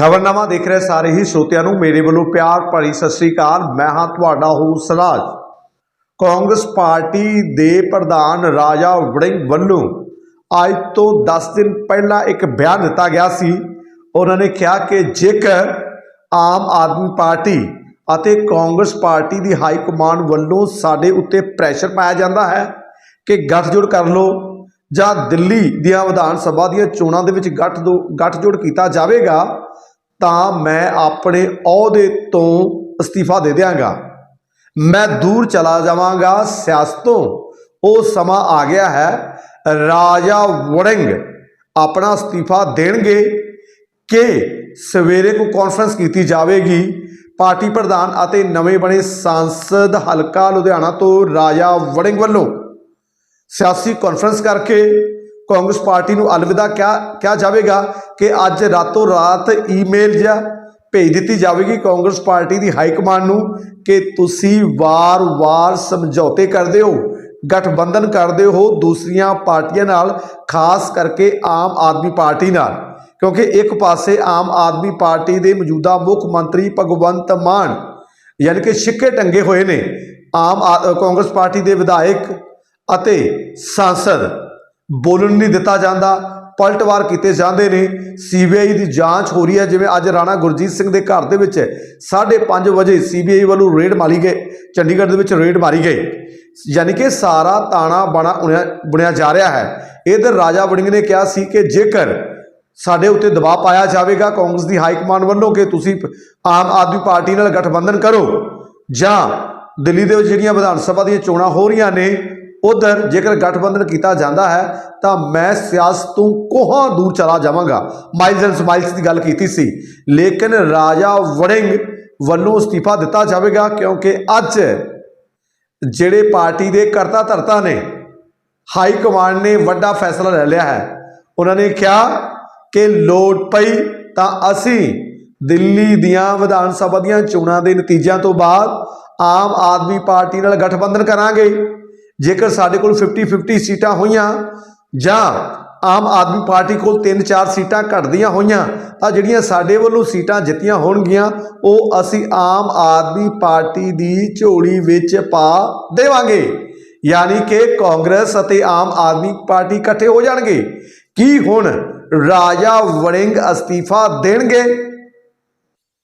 ਖਬਰਨਾਮਾ ਦੇਖ ਰਹੇ ਸਾਰੇ ਹੀ ਸਰੋਤਿਆਂ ਨੂੰ ਮੇਰੇ ਵੱਲੋਂ ਪਿਆਰ ਭਰੀ ਸਤਿ ਸ੍ਰੀ ਅਕਾਲ। ਮੈਂ ਹਾਂ ਤੁਹਾਡਾ ਹੋਸਟ ਸਰਾਜ। ਕਾਂਗਰਸ ਪਾਰਟੀ ਦੇ ਪ੍ਰਧਾਨ ਰਾਜਾ ਵੜਿੰਗ ਵੱਲੋਂ ਅੱਜ ਤੋਂ 10 ਦਿਨ ਪਹਿਲਾਂ ਇੱਕ ਬਿਆਨ ਦਿੱਤਾ ਗਿਆ ਸੀ। ਉਹਨਾਂ ਨੇ ਕਿਹਾ ਕਿ ਜੇਕਰ ਆਮ ਆਦਮੀ ਪਾਰਟੀ ਅਤੇ ਕਾਂਗਰਸ ਪਾਰਟੀ ਦੀ ਹਾਈ ਕਮਾਂਡ ਵੱਲੋਂ ਸਾਡੇ ਉੱਤੇ ਪ੍ਰੈਸ਼ਰ ਪਾਇਆ ਜਾਂਦਾ ਹੈ ਕਿ ਗੱਠਜੋੜ ਕਰ ਲਓ ਜਾਂ ਦਿੱਲੀ ਦੀਆਂ ਵਿਧਾਨ ਸਭਾ ਦੀਆਂ ਚੋਣਾਂ ਦੇ ਵਿੱਚ ਗੱਠ ਦੋ ਗੱਠਜੋੜ ਕੀਤਾ ਜਾਵੇਗਾ ਤਾਂ ਮੈਂ ਆਪਣੇ ਅਹੁਦੇ ਤੋਂ ਅਸਤੀਫਾ ਦੇ ਦਿਆਂਗਾ। ਮੈਂ ਦੂਰ ਚਲਾ ਜਾਵਾਂਗਾ, ਸਿਆਸਤੋਂ। ਉਹ ਸਮਾਂ ਆ ਗਿਆ ਹੈ। ਰਾਜਾ ਵੜਿੰਗ ਆਪਣਾ ਅਸਤੀਫਾ ਦੇਣਗੇ ਕਿ ਸਵੇਰੇ ਕੋ ਕਾਨਫਰੰਸ ਕੀਤੀ ਜਾਵੇਗੀ। ਪਾਰਟੀ ਪ੍ਰਧਾਨ ਅਤੇ ਨਵੇਂ ਬਣੇ ਸੰਸਦ ਹਲਕਾ ਲੁਧਿਆਣਾ ਤੋਂ ਰਾਜਾ ਵੜਿੰਗ ਵੱਲੋਂ ਸਿਆਸੀ ਕਾਨਫਰੰਸ ਕਰਕੇ ਕਾਂਗਰਸ ਪਾਰਟੀ ਨੂੰ ਅਲਵਿਦਾ ਕਿਹਾ ਕਿਹਾ ਜਾਵੇਗਾ ਕਿ ਅੱਜ ਰਾਤੋਂ ਰਾਤ ਈਮੇਲ ਜਾਂ ਭੇਜ ਦਿੱਤੀ ਜਾਵੇਗੀ ਕਾਂਗਰਸ ਪਾਰਟੀ ਦੀ ਹਾਈ ਕਮਾਂਡ ਨੂੰ ਕਿ ਤੁਸੀਂ ਵਾਰ-ਵਾਰ ਸਮਝੌਤੇ ਕਰਦੇ ਹੋ, ਗਠਬੰਧਨ ਕਰਦੇ ਹੋ ਦੂਸਰੀਆਂ ਪਾਰਟੀਆਂ ਨਾਲ, ਖਾਸ ਕਰਕੇ ਆਮ ਆਦਮੀ ਪਾਰਟੀ ਨਾਲ। ਕਿਉਂਕਿ ਇੱਕ ਪਾਸੇ ਆਮ ਆਦਮੀ ਪਾਰਟੀ ਦੇ ਮੌਜੂਦਾ ਮੁੱਖ ਮੰਤਰੀ ਭਗਵੰਤ ਮਾਨ ਯਾਨੀ ਕਿ ਛਿੱਕੇ ਟੰਗੇ ਹੋਏ ਨੇ, ਆਮ ਆ- ਕਾਂਗਰਸ ਪਾਰਟੀ ਦੇ ਵਿਧਾਇਕ ਅਤੇ ਸਾਂਸਦ। ਬੋਲਣ ਨਹੀਂ ਦਿੱਤਾ ਜਾਂਦਾ ਪਲਟਵਾਰ ਕੀਤੇ ਜਾਂਦੇ ਨੇ। ਸੀਬੀਆਈ ਦੀ ਜਾਂਚ ਹੋ ਰਹੀ ਹੈ, ਜਿਵੇਂ ਅੱਜ ਰਾਣਾ ਗੁਰਜੀਤ ਸਿੰਘ ਦੇ ਘਰ ਦੇ ਵਿੱਚ 5:30 ਵਜੇ ਸੀਬੀਆਈ ਵੱਲੋਂ ਰੇਡ ਮਾਰੀ ਗਏ ਚੰਡੀਗੜ੍ਹ ਦੇ ਵਿੱਚ ਰੇਡ ਮਾਰੀ ਗਈ। ਯਾਨੀ ਕਿ ਸਾਰਾ ਤਾਣਾ ਬਣਾ ਬੁਣਿਆ- ਬੁਣਿਆ ਜਾ ਰਿਹਾ ਹੈ। ਇਧਰ ਰਾਜਾ ਵੜਿੰਗ ਨੇ ਕਿਹਾ ਸੀ ਕਿ ਜੇਕਰ ਸਾਡੇ ਉੱਤੇ ਦਬਾਅ ਪਾਇਆ ਜਾਵੇਗਾ, ਕਾਂਗਰਸ ਦੀ ਹਾਈ ਕਮਾਂਡ ਵੱਲੋਂ ਕਿ ਤੁਸੀਂ ਆਮ ਆਦਮੀ ਪਾਰਟੀ ਨਾਲ ਗਠਬੰਧਨ ਕਰੋ, ਜਾਂ ਦਿੱਲੀ ਦੇ ਵਿੱਚ ਜਿਹੜੀਆਂ ਵਿਧਾਨ ਸਭਾ ਦੀਆਂ ਚੋਣਾਂ ਹੋ ਰਹੀਆਂ ਨੇ ਉਧਰ ਜੇਕਰ ਗਠਬੰਧਨ ਕੀਤਾ ਜਾਂਦਾ ਹੈ, ਤਾਂ ਮੈਂ ਸਿਆਸਤ ਤੋਂ ਕੋਹਾਂ ਦੂਰ ਚਲਾ ਜਾਵਾਂਗਾ। ਮਾਈਲਸ ਐਂਡ ਸਮਾਈਲਸ ਦੀ ਗੱਲ ਕੀਤੀ ਸੀ। ਲੇਕਿਨ ਰਾਜਾ ਵੜਿੰਗ ਵੱਲੋਂ ਅਸਤੀਫਾ ਦਿੱਤਾ ਜਾਵੇਗਾ, ਕਿਉਂਕਿ ਅੱਜ ਜਿਹੜੇ ਪਾਰਟੀ ਦੇ ਕਰਤਾ ਧਰਤਾ ਨੇ, ਹਾਈ ਕਮਾਂਡ ਨੇ ਵੱਡਾ ਫੈਸਲਾ ਲੈ ਲਿਆ ਹੈ। ਉਹਨਾਂ ਨੇ ਕਿਹਾ ਕਿ ਲੋੜ ਪਈ ਤਾਂ ਅਸੀਂ ਦਿੱਲੀ ਦੀਆਂ ਵਿਧਾਨ ਸਭਾ ਦੀਆਂ ਚੋਣਾਂ ਦੇ ਨਤੀਜਿਆਂ ਤੋਂ ਬਾਅਦ ਆਮ ਆਦਮੀ ਪਾਰਟੀ ਨਾਲ ਗਠਬੰਧਨ ਕਰਾਂਗੇ। ਜੇਕਰ ਸਾਡੇ ਕੋਲ 50-50 ਸੀਟਾਂ ਹੋਈਆਂ, ਜਾਂ ਆਮ ਆਦਮੀ ਪਾਰਟੀ ਕੋਲ 3-4 ਸੀਟਾਂ ਘਟਦੀਆਂ ਹੋਈਆਂ, ਤਾਂ ਜਿਹੜੀਆਂ ਸਾਡੇ ਵੱਲੋਂ ਸੀਟਾਂ ਜਿੱਤੀਆਂ ਹੋਣਗੀਆਂ, ਉਹ ਅਸੀਂ ਆਮ ਆਦਮੀ ਪਾਰਟੀ ਦੀ ਝੋਲੀ ਵਿੱਚ ਪਾ ਦੇਵਾਂਗੇ। ਯਾਨੀ ਕਿ ਕਾਂਗਰਸ ਅਤੇ ਆਮ ਆਦਮੀ ਪਾਰਟੀ ਇਕੱਠੇ ਹੋ ਜਾਣਗੇ। ਕੀ ਹੁਣ ਰਾਜਾ ਵੜਿੰਗ ਅਸਤੀਫਾ ਦੇਣਗੇ?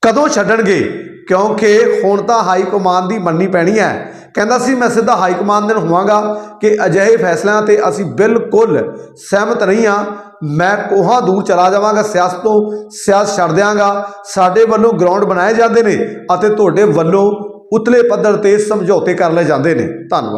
ਕਦੋਂ ਛੱਡਣਗੇ? ਕਿਉਂਕਿ ਹੁਣ ਤਾਂ ਹਾਈ ਕਮਾਂਡ ਦੀ ਮੰਨੀ ਪੈਣੀ ਹੈ। ਕਹਿੰਦਾ ਸੀ, ਮੈਂ ਸਿੱਧਾ ਹਾਈ ਕਮਾਂਡ ਦੇ ਨਾਲ ਹੋਵਾਂਗਾ ਕਿ ਅਜਿਹੇ ਫੈਸਲਿਆਂ ਤੇ ਅਸੀਂ ਬਿਲਕੁਲ ਸਹਿਮਤ ਨਹੀਂ ਹਾਂ। ਮੈਂ ਕੋਹਾਂ ਦੂਰ ਚਲਾ ਜਾਵਾਂਗਾ, ਸਿਆਸਤ ਤੋਂ ਸਿਆਸਤ ਛੱਡ ਦਿਆਂਗਾ। ਸਾਡੇ ਵੱਲੋਂ ਗਰਾਊਂਡ ਬਣਾਏ ਜਾਂਦੇ ਨੇ ਅਤੇ ਤੁਹਾਡੇ ਵੱਲੋਂ ਉਤਲੇ ਪੱਧਰ ਤੇ ਸਮਝੌਤੇ ਕਰ ਲਏ ਜਾਂਦੇ ਨੇ। ਧੰਨਵਾਦ।